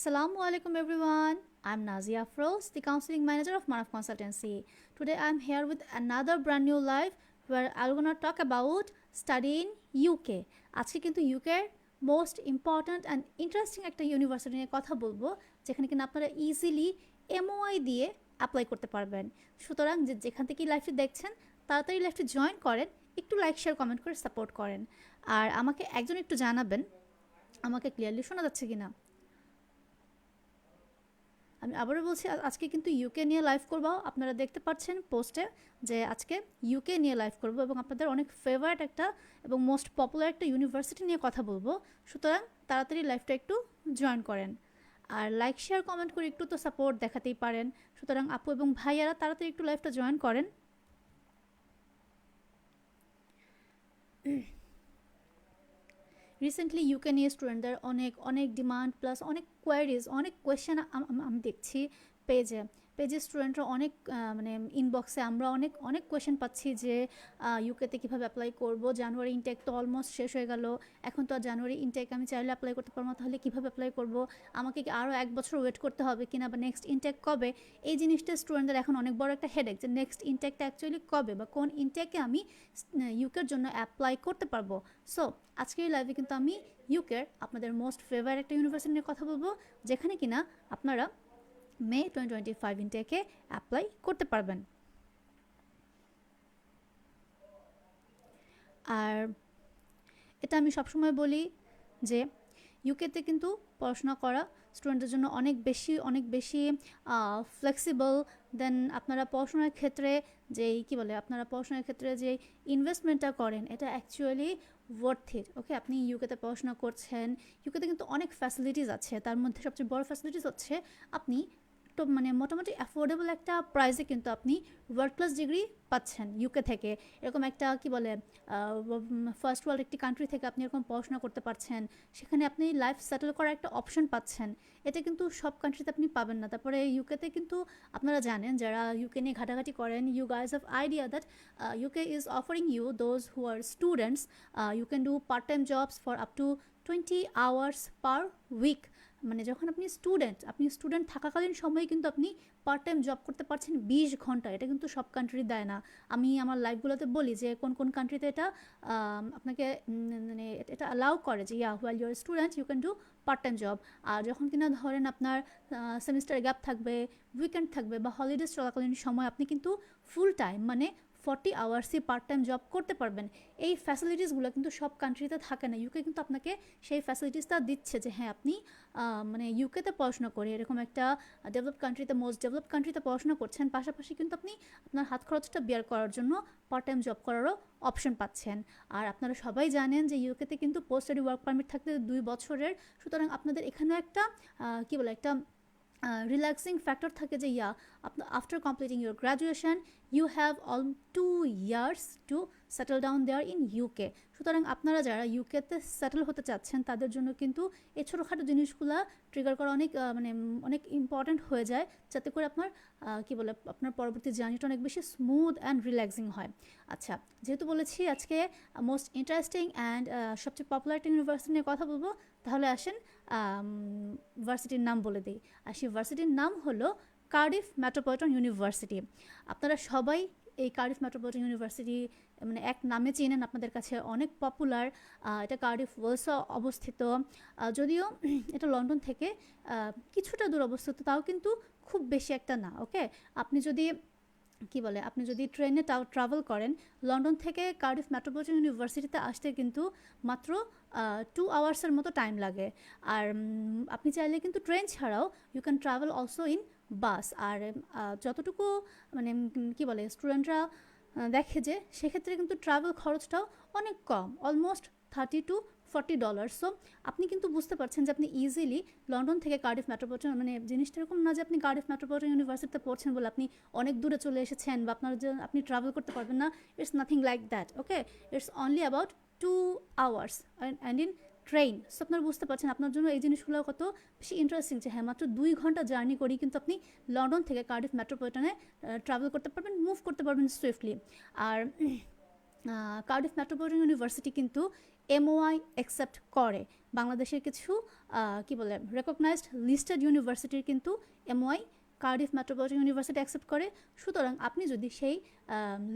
Assalamu alaikum everyone. I'm Nazia Afros, the counseling manager of Manaf Consultancy. Today I'm here with another brand new live where I'm gonna talk about studying UK. আজকে কিন্তু ইউকের most important and interesting একটা university নিয়ে কথা বলব যেখানে কিনা আপনারা ইজিলি এমওআই দিয়ে অ্যাপ্লাই করতে পারবেন সুতরাং যে যেখান থেকেই লাইফটি দেখছেন তাড়াতাড়ি লাইফটি জয়েন করেন একটু লাইক শেয়ার কমেন্ট করে সাপোর্ট করেন আর আমাকে একজন একটু জানাবেন আমাকে ক্লিয়ারলি শোনা যাচ্ছে কি না আমি আবারও বলছি আজকে কিন্তু ইউকে নিয়ে লাইভ করব। আপনারা দেখতে পাচ্ছেন পোস্টে যে আজকে ইউকে নিয়ে লাইভ করব এবং আপনাদের অনেক ফেভারিট একটা এবং মোস্ট পপুলার একটা ইউনিভার্সিটি নিয়ে কথা বলব। সুতরাং তাড়াতাড়ি লাইভটা একটু জয়েন করেন। আর লাইক শেয়ার কমেন্ট করে একটু তো সাপোর্ট দেখাতেই পারেন। সুতরাং আপু এবং ভাইয়ারা তাড়াতাড়ি একটু লাইভটা জয়েন করেন। রিসেন্টলি ইউকে নিয়ে স্টুডেন্টদের অনেক অনেক ডিমান্ড প্লাস অনেক কোয়ারিজ অনেক কোয়েশ্চেন আমি দেখছি পেজে পেজে স্টুডেন্টরা অনেক মানে ইনবক্সে আমরা অনেক অনেক কোয়েশ্চেন পাচ্ছি যে ইউকেতে কীভাবে অ্যাপ্লাই করব? জানুয়ারি ইনটেক তো অলমোস্ট শেষ হয়ে গেল। এখন তো জানুয়ারি ইনটেক আমি চাইলে অ্যাপ্লাই করতে পারব তাহলে কীভাবে অ্যাপ্লাই করব? আমাকে কি আরও এক বছর ওয়েট করতে হবে কিনা বা নেক্সট ইনটেক কবে? এই জিনিসটা স্টুডেন্টদের এখন অনেক বড় একটা হেডেক যে নেক্সট ইনটেকটা অ্যাকচুয়ালি কবে বা কোন ইনটেকে আমি ইউকের জন্য অ্যাপ্লাই করতে পারব? সো আজকের লাইভে কিন্তু আমি ইউকের আপনাদের মোস্ট ফেভারিট একটা ইউনিভার্সিটি নিয়ে কথা বলব, যেখানে কিনা আপনারা মে টোয়েন্টি টোয়েন্টি ফাইভ ইনটেকে অ্যাপ্লাই করতে পারবেন আর এটা আমি সবসময় বলি যে ইউকেতে কিন্তু পড়াশোনা করা স্টুডেন্টদের জন্য অনেক বেশি অনেক বেশি ফ্লেক্সিবল দেন আপনারা পড়াশোনার ক্ষেত্রে যেই কী বলে আপনারা পড়াশোনার ক্ষেত্রে যে ইনভেস্টমেন্টটা করেন এটা অ্যাকচুয়ালি ওয়ার্থ ইট ওকে আপনি ইউকেতে পড়াশোনা করছেন ইউকেতে কিন্তু অনেক ফ্যাসিলিটিস আছে তার মধ্যে সবচেয়ে বড় ফ্যাসিলিটিস হচ্ছে আপনি তো মানে মোটামুটি অ্যাফোর্ডেবল একটা প্রাইসে কিন্তু আপনি ওয়ার্ল্ড ক্লাস ডিগ্রি পাচ্ছেন ইউকে থেকে। এরকম একটা কি বলে ফার্স্ট ওয়ার্ল্ড একটি কান্ট্রি থেকে আপনি এরকম পড়াশোনা করতে পারছেন, সেখানে আপনি লাইফ সেটেল করার একটা অপশন পাচ্ছেন। এটা কিন্তু সব কান্ট্রিতে আপনি পাবেন না। তারপরে ইউকেতে কিন্তু আপনারা জানেন, যারা ইউকে নিয়ে ঘাটাঘাটি করেন you guys of idea that UK is offering you those who are students you can do part time jobs for up to twenty hours per week মানে যখন আপনি স্টুডেন্ট আপনি স্টুডেন্ট থাকাকালীন সময়ে কিন্তু আপনি পার্ট টাইম জব করতে পারছেন বিশ ঘণ্টা। এটা কিন্তু সব কান্ট্রি দেয় না। আমি আমার লাইফগুলোতে বলি যে কোন কোন কান্ট্রিতে এটা আপনাকে মানে এটা- অ্যালাউ করে যে yeah while your student you can do part time job আর যখন কিনা ধরেন আপনার সেমিস্টার গ্যাপ থাকবে উইকেন্ড থাকবে বা হলিডেজ চলাকালীন সময়, আপনি কিন্তু ফুল টাইম মানে ফর্টি আওয়ার্সই পার্ট টাইম জব করতে পারবেন। এই ফ্যাসিলিটিসগুলো কিন্তু সব কান্ট্রিতে থাকে না। ইউকে কিন্তু আপনাকে সেই ফ্যাসিলিটিসটা দিচ্ছে যে হ্যাঁ আপনি মানে ইউকেতে পড়াশোনা করে, এরকম একটা ডেভেলপ কান্ট্রিতে মোস্ট ডেভেলপ কান্ট্রিতে পড়াশোনা করছেন, পাশাপাশি কিন্তু আপনি আপনার হাত খরচটা বিয়ার করার জন্য পার্ট টাইম জব করারও অপশন পাচ্ছেন। আর আপনারা সবাই জানেন যে ইউকেতে কিন্তু পোস্ট স্টাডি ওয়ার্ক পারমিট থাকতে দুই বছরের, সুতরাং আপনাদের এখানেও একটা কী কি বলে, একটা রিল্যাক্সিং ফ্যাক্টর থাকে যে yeah after completing your graduation you have all two years to settle down there in UK সুতরাং আপনারা যারা ইউকেতে সেটেল হতে চাচ্ছেন, তাদের জন্য কিন্তু এই ছোটোখাটো জিনিসগুলো ট্রিগার করা অনেক মানে অনেক ইম্পর্ট্যান্ট হয়ে যায়, যাতে করে আপনার কি বলে, আপনার পরবর্তী জার্নিটা অনেক বেশি স্মুথ অ্যান্ড রিল্যাক্সিং হয়। আচ্ছা যেহেতু বলেছি আজকে মোস্ট ইন্টারেস্টিং অ্যান্ড সবচেয়ে পপুলার ইউনিভার্সিটি নিয়ে কথা বলব, তাহলে আসেন ভার্সিটির নাম বলে দিই। আর সেই ভার্সিটির নাম হলো কার্ডিফ মেট্রোপলিটন ইউনিভার্সিটি আপনারা সবাই এই কার্ডিফ মেট্রোপলিটন ইউনিভার্সিটি মানে এক নামে চেনেন, আপনাদের কাছে অনেক পপুলার এটা কার্ডিফ ওয়েলসে অবস্থিত। যদিও এটা লন্ডন থেকে কিছুটা দূর অবস্থিত, তাও কিন্তু খুব বেশি একটা না ওকে আপনি যদি কি বলে, আপনি যদি ট্রেনে ট্রাভেল করেন, লন্ডন থেকে কার্ডিফ মেট্রোপলিটন ইউনিভার্সিটিতে আসতে কিন্তু মাত্র টু আওয়ার্সের মতো টাইম লাগে। আর আপনি চাইলে কিন্তু ট্রেন ছাড়াও you can travel also in bus আর যতটুকু মানে কি বলে স্টুডেন্টরা দেখে যে, সেক্ষেত্রে কিন্তু ট্রাভেল খরচটাও অনেক কম। Almost thirty to forty dollar so আপনি কিন্তু বুঝতে পারছেন যে আপনি ইজিলি লন্ডন থেকে কার্ডিফ মেট্রোপলিটন মানে জিনিসটা এরকম না যে আপনি কার্ডিফ মেট্রোপলিটন ইউনিভার্সিটিতে পড়ছেন বলে আপনি অনেক দূরে চলে এসেছেন বা আপনার যে আপনি ট্রাভেল করতে পারবেন না। It's nothing like that okay it's only about two hours and in train so আপনারা বুঝতে পারছেন আপনার জন্য এই জিনিসগুলো কত বেশি ইন্টারেস্টিং যে হ্যাঁ মাত্র দুই ঘণ্টা জার্নি করি কিন্তু আপনি লন্ডন থেকে কার্ডিফ মেট্রোপলিটনে ট্রাভেল করতে পারবেন মুভ করতে পারবেন সুইফটলি আর কার্ডিফ মেট্রোপলিটন ইউনিভার্সিটি কিন্তু এমওআই অ্যাকসেপ্ট করে। বাংলাদেশের কিছু কি বলে রেকগনাইজড লিস্টেড ইউনিভার্সিটির কিন্তু MOI Cardiff Metropolitan University accept করে। সুতরাং আপনি যদি সেই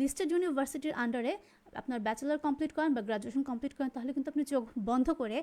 লিস্টেড ইউনিভার্সিটির আন্ডারে আপনার ব্যাচেলার কমপ্লিট করেন বা গ্রাজুয়েশন কমপ্লিট করেন, তাহলে কিন্তু আপনি চোখ বন্ধ করে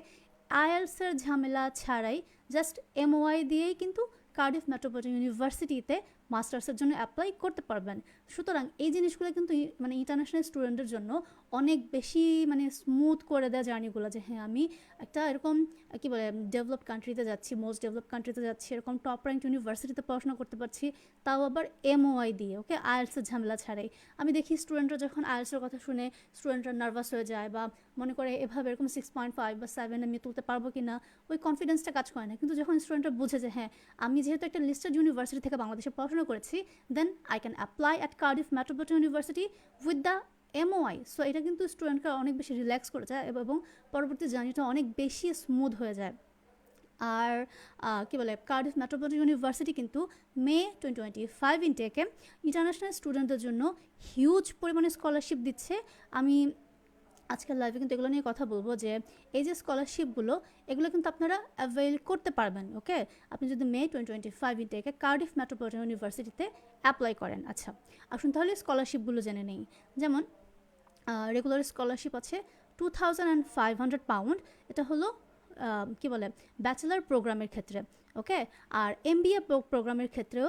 আইএলসের ঝামেলা ছাড়াই জাস্ট এমওআই দিয়েই কিন্তু কার্ডিফ মেট্রোপলিটন ইউনিভার্সিটিতে মাস্টার্সের জন্য অ্যাপ্লাই করতে পারবেন। সুতরাং এই জিনিসগুলো কিন্তু মানে ইন্টারন্যাশনাল স্টুডেন্টের জন্য অনেক বেশি মানে স্মুথ করে দেয় জার্নিগুলো যে হ্যাঁ আমি একটা এরকম, কী বলে ডেভেলপ কান্ট্রিতে যাচ্ছি মোস্ট ডেভেলপ কান্ট্রিতে যাচ্ছি, এরকম টপ র্যাঙ্ক ইউনিভার্সিটিতে পড়াশোনা করতে পারছি, তাও আবার এমওআই দিয়ে ওকে আইএলসের ঝামেলা ছাড়াই। আমি দেখি স্টুডেন্টরা যখন আইএলসের কথা শুনে স্টুডেন্টরা নার্ভাস হয়ে যায় বা মনে করে এভাবে এরকম সিক্স পয়েন্ট ফাইভ বা সেভেন আমি তুলতে পারব কি না ওই কনফিডেন্সটা কাজ করে না। কিন্তু যখন স্টুডেন্টরা বুঝে যে হ্যাঁ আমি যেহেতু একটা লিস্টেড ইউনিভার্সিটি থেকে বাংলাদেশে পড়াশোনা করেছি then I can apply at Cardiff Metropolitan University with the MOI so এটা কিন্তু স্টুডেন্টকে অনেক বেশি রিল্যাক্স করে যায় এবং পরবর্তী জার্নিটা অনেক বেশি স্মুথ হয়ে যায়। আর কী কি বলে কার্ডিফ মেট্রোপলিটন ইউনিভার্সিটি কিন্তু মে টোয়েন্টি টোয়েন্টি ফাইভ ইনটেকে ইন্টারন্যাশনাল স্টুডেন্টদের জন্য হিউজ পরিমাণে স্কলারশিপ দিচ্ছে। আমি আজকের লাইভে কিন্তু এগুলো নিয়ে কথা বলব যে, এই যে স্কলারশিপগুলো এগুলো কিন্তু আপনারা অ্যাভেল করতে পারবেন ওকে আপনি যদি মে টোয়েন্টি টোয়েন্টি ফাইভ ইনটেকে কার্ডিফ মেট্রোপলিটন ইউনিভার্সিটিতে অ্যাপ্লাই করেন আচ্ছা। আসুন তাহলে স্কলারশিপগুলো জেনে নেই। যেমন রেগুলার স্কলারশিপ আছে two thousand and five hundred pound এটা হলো কি বলে ব্যাচেলার প্রোগ্রামের ক্ষেত্রে ওকে আর এম বি এ প্রোগ্রামের ক্ষেত্রেও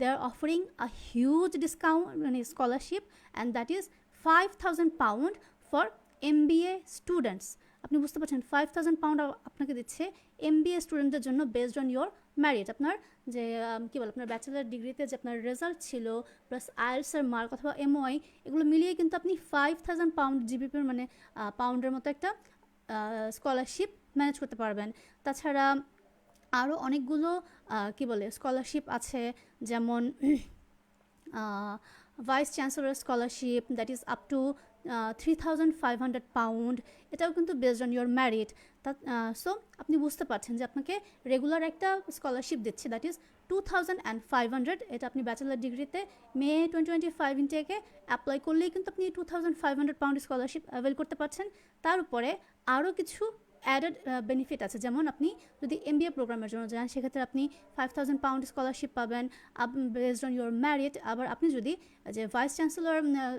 they are offering a huge discount মানে scholarship and that is five thousand pound for M students আপনি বুঝতে পারছেন ফাইভ থাউজেন্ড পাউন্ড আপনাকে দিচ্ছে এম স্টুডেন্টদের জন্য বেসড অন ইয়োর ম্যারিট আপনার যে কি বলে, আপনার ব্যাচেলার ডিগ্রিতে যে আপনার রেজাল্ট ছিল প্লাস আইএলসের মার্ক অথবা এমওআই এগুলো মিলিয়ে কিন্তু আপনি ফাইভ থাউজেন্ড পাউন্ড জিবিপির মানে পাউন্ডের মতো একটা স্কলারশিপ ম্যানেজ করতে পারবেন। তাছাড়া আরও অনেকগুলো কি বলে স্কলারশিপ আছে, যেমন vice chancellor scholarship that is up to three thousand five hundred pound এটাও কিন্তু বেসড অন ইয়োর ম্যারিট তা সো আপনি বুঝতে পারছেন যে আপনাকে রেগুলার একটা স্কলারশিপ দিচ্ছে that is two thousand and five hundred এটা আপনি ব্যাচেলার ডিগ্রিতে মে টোয়েন্টি টোয়েন্টি ফাইভ ইন্টেকে অ্যাপ্লাই করলেই কিন্তু আপনি two thousand five hundred pound scholarship avail করতে পারছেন। তার উপরে আরও কিছু অ্যাডেড বেনিফিট আছে। যেমন আপনি যদি এম বি এ প্রোগ্রামের জন্য যান, সেক্ষেত্রে আপনি ফাইভ থাউজেন্ড পাউন্ড স্কলারশিপ পাবেন। বেসড অন ইউর ম্যারিট আবার আপনি যদি যে ভাইস চ্যান্সেলর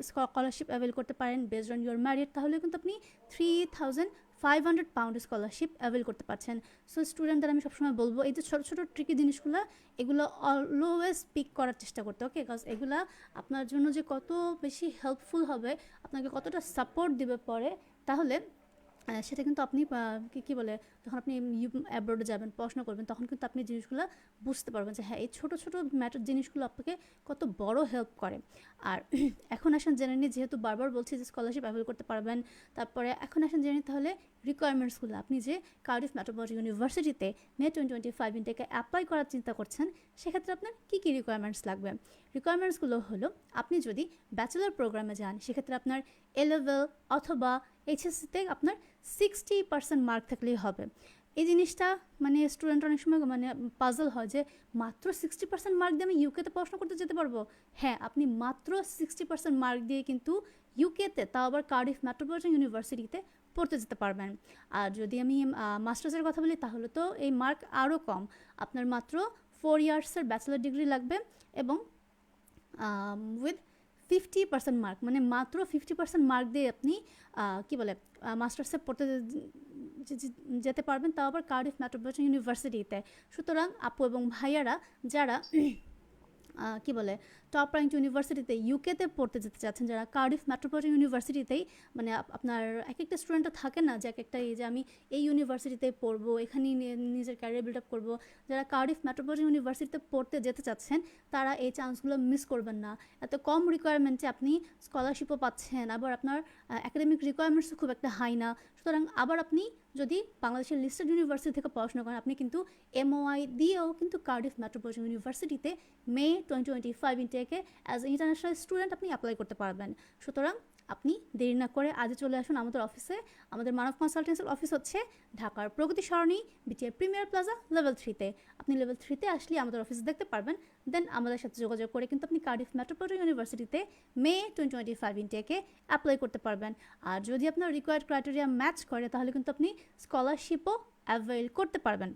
স্কলারশিপ অ্যাভেল করতে পারেন বেসড অন ইউর ম্যারিট তাহলে কিন্তু আপনি three thousand five hundred pound scholarship avail করতে পারছেন। সো স্টুডেন্টদের আমি সবসময় বলব, এই যে ছোটো ছোটো ট্রিকি জিনিসগুলো, এগুলো অলওয়েজ পিক করার চেষ্টা করতে ওকে বিকজ এগুলা আপনার জন্য যে কত বেশি হেল্পফুল হবে, আপনাকে কতটা সাপোর্ট দিবে পরে, তাহলে সেটা কিন্তু আপনি কি বলে, যখন আপনি অ্যাব্রোডে যাবেন, পড়াশোনা করবেন, তখন কিন্তু আপনি জিনিসগুলো বুঝতে পারবেন যে হ্যাঁ এই ছোটো ছোটো ম্যাটার জিনিসগুলো আপনাকে কত বড় হেল্প করে। আর এখন আসেন জেনে নিই যেহেতু বারবার বলছি যে স্কলারশিপ অ্যাভেল করতে পারবেন, তারপরে এখন আসেন জেনে তাহলে রিকোয়ারমেন্টসগুলো আপনি যে কার্ডিফ মেট্রোপলিটন ইউনিভার্সিটিতে মে টোয়েন্টি টোয়েন্টি ফাইভ ইনটেকে অ্যাপ্লাই করার চিন্তা করছেন, সেক্ষেত্রে আপনার কী কী রিকোয়ারমেন্টস লাগবে? রিকোয়ারমেন্টসগুলো হলো, আপনি যদি ব্যাচেলার প্রোগ্রামে যান, সেক্ষেত্রে আপনার এ লেভেল অথবা এইচএসসিতে আপনার সিক্সটি পার্সেন্ট মার্ক থাকলেই হবে। এই জিনিসটা মানে স্টুডেন্ট অনেক সময় মানে পাজল হয় যে, মাত্র সিক্সটি পার্সেন্ট মার্ক দিয়ে আমি ইউকেতে পড়াশোনা করতে যেতে পারব? হ্যাঁ আপনি মাত্র সিক্সটি পার্সেন্ট মার্ক দিয়ে কিন্তু ইউকেতে তাও আবার কার্ডিফ মেট্রোপলিটন ইউনিভার্সিটিতে পড়তে যেতে পারবেন। আর যদি আমি মাস্টার্সের কথা বলি, তাহলে তো এই মার্ক আরও কম। আপনার মাত্র ফোর ইয়ার্সের ব্যাচেলার ডিগ্রি লাগবে এবং উইথ ফিফটি পার্সেন্ট মার্ক মানে মাত্র ফিফটি পার্সেন্ট মার্ক দিয়ে আপনি কি বলে মাস্টার্সে পড়তে যেতে পারবেন, তাও আবার কার্ডিফ মেট্রোপলিটন ইউনিভার্সিটিতে সুতরাং আপু এবং ভাইয়ারা, যারা কি বলে টপ র্যাঙ্ক ইউনিভার্সিটিতে ইউকেতে পড়তে যেতে চাচ্ছেন যারা কার্ডিফ মেট্রোপলিটন ইউনিভার্সিটিতেই মানে আপনার এক একটা স্টুডেন্টও থাকে না, যে এক একটা এই যে আমি এই ইউনিভার্সিটিতে পড়ব, এখানেই নিজের ক্যারিয়ার বিল্ড আপ করব, যারা কার্ডিফ মেট্রোপলিটন ইউনিভার্সিটিতে পড়তে যেতে চাচ্ছেন, তারা এই চান্সগুলো মিস করবেন না। এত কম রিকোয়ারমেন্টে আপনি স্কলারশিপও পাচ্ছেন, আবার আপনার একাডেমিক রিকোয়ারমেন্টসও খুব একটা হাই না। সুতরাং আবার আপনি যদি বাংলাদেশের লিস্টেড ইউনিভার্সিটি থেকে পড়াশোনা করেন, আপনি কিন্তু এমওআই দিয়েও কিন্তু কার্ডিফ মেট্রোপলিটন ইউনিভার্সিটিতে মে টোয়েন্টি টোয়েন্টি ফাইভ ইন্টেকে অ্যাজ ইন্টারন্যাশনাল স্টুডেন্ট আপনি অ্যাপ্লাই করতে পারবেন। সুতরাং আপনি দেরি না করে আজই চলে আসুন আমাদের অফিসে। আমাদের মানব কনসালটেন্সির অফিস হচ্ছে ঢাকার Pragati Sarani, BTR Premier Plaza level থ্রিতে আপনি লেভেল থ্রিতে আসলে আমাদের অফিসে দেখতে পারবেন। দেন আমাদের সাথে যোগাযোগ করে কিন্তু আপনি কার্ডিফ মেট্রোপলিটন ইউনিভার্সিটিতে মে টোয়েন্টি টোয়েন্টি ফাইভ ইনটেকে অ্যাপ্লাই করতে পারবেন। আর যদি আপনার রিকোয়ার্ড ক্রাইটেরিয়া ম্যাচ করে, তাহলে কিন্তু আপনি স্কলারশিপও অ্যাভেল করতে পারবেন।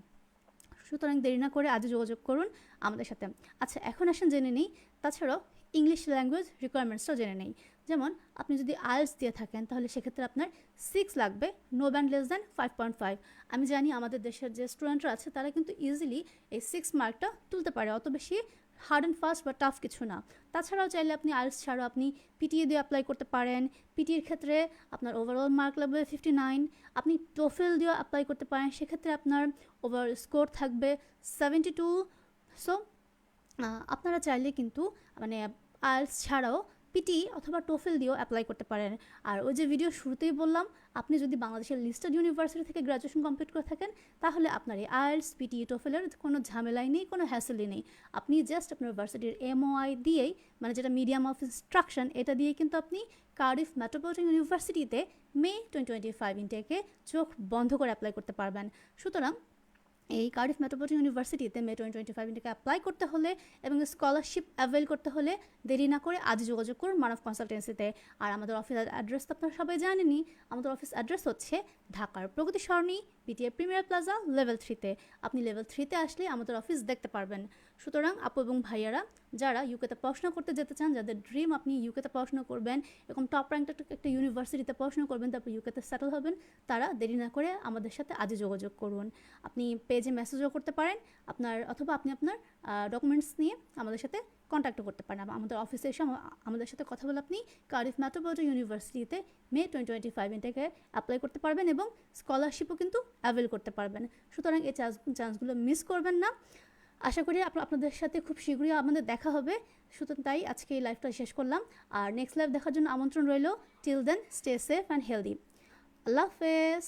সুতরাং দেরি না করে আজই যোগাযোগ করুন আমাদের সাথে। আচ্ছা এখন আসেন জেনে নিই। তাছাড়াও ইংলিশ ল্যাঙ্গুয়েজ রিকোয়ারমেন্টসটাও জেনে নেই। যেমন আপনি যদি আয়েলস দিয়ে থাকেন, তাহলে সেক্ষেত্রে আপনার সিক্স লাগবে no band less than five point five আমি জানি আমাদের দেশের যে স্টুডেন্টরা আছে, তারা কিন্তু ইজিলি এই সিক্স মার্কটা তুলতে পারে। অত বেশি হার্ড অ্যান্ড ফাস্ট বা টাফ কিছু না। তাছাড়াও চাইলে আপনি আইএলস ছাড়াও আপনি পিটিএ দিয়ে অ্যাপ্লাই করতে পারেন। পিটির ক্ষেত্রে আপনার ওভারঅল মার্ক লাগবে ফিফটি নাইন আপনি টোফেল দিয়ে অ্যাপ্লাই করতে পারেন। সেক্ষেত্রে আপনার ওভার স্কোর থাকবে সেভেন্টি টু সো আপনারা চাইলে কিন্তু মানে আইএলস ছাড়াও পিটি অথবা টোফেল দিয়েও অ্যাপ্লাই করতে পারেন। আর ওই যে ভিডিও শুরুতেই বললাম, আপনি যদি বাংলাদেশের লিস্টেড ইউনিভার্সিটি থেকে গ্র্যাজুয়েশন কমপ্লিট করে থাকেন, তাহলে আপনার এই আইএলস পিটি টোফেলের কোনো ঝামেলাই নেই, কোনো হ্যাসেলই নেই। আপনি জাস্ট আপনার ইউনিভার্সিটির এমওআই দিয়েই মানে যেটা মিডিয়াম অফ ইনস্ট্রাকশন এটা দিয়ে কিন্তু আপনি কার্ডিফ মেট্রোপলিটন ইউনিভার্সিটিতে মে টোয়েন্টি টোয়েন্টি ফাইভ ইনটেকে চোখ বন্ধ করে অ্যাপ্লাই করতে পারবেন। সুতরাং এই কার্ডিফ মেট্রোপলিটন ইউনিভার্সিটিতে মে টোয়েন্টি টোয়েন্টি ফাইভ ইন্ডিকে অ্যাপ্লাই করতে হলে এবং স্কলারশিপ অ্যাভেল করতে হলে দেরি না করে আজ যোগাযোগ করুন মানব কনসালটেন্সিতে আর আমাদের অফিস অ্যাড্রেস তো আপনারা সবাই জানেনি আমাদের অফিস অ্যাড্রেস হচ্ছে ঢাকার Pragati Sarani BTA Premier Plaza level থ্রিতে। আপনি লেভেল থ্রিতে আসলে আমাদের অফিস দেখতে পারবেন। সুতরাং আপু এবং ভাইয়ারা, যারা ইউকেতে পড়াশোনা করতে যেতে চান, যাদের ড্রিম আপনি ইউকেতে পড়াশোনা করবেন, এরকম টপ র্যাঙ্ক একটা ইউনিভার্সিটিতে পড়াশোনা করবেন, তারপর ইউকেতে সেটেল হবেন, তারা দেরি না করে আমাদের সাথে আজই যোগাযোগ করুন। আপনি পেজে মেসেজও করতে পারেন, আপনার, অথবা আপনি আপনার ডকুমেন্টস নিয়ে আমাদের সাথে কন্ট্যাক্টও করতে পারেন। আমাদের অফিসে এসে আমাদের সাথে কথা বলে আপনি কারিফ মেট্রোপলিটন ইউনিভার্সিটিতে মে টোয়েন্টি টোয়েন্টি ফাইভ থেকে অ্যাপ্লাই করতে পারবেন এবং স্কলারশিপও কিন্তু অ্যাভেল করতে পারবেন। সুতরাং এই চান্স চান্সগুলো মিস করবেন না। আশা করি আপনাদের সাথে খুব শীঘ্রই আমাদের দেখা হবে। সুতরাং তাই আজকে এই লাইভটা শেষ করলাম। আর নেক্সট লাইভ দেখার জন্য আমন্ত্রণ রইল। Till then stay safe and healthy আল্লাহ হাফেজ।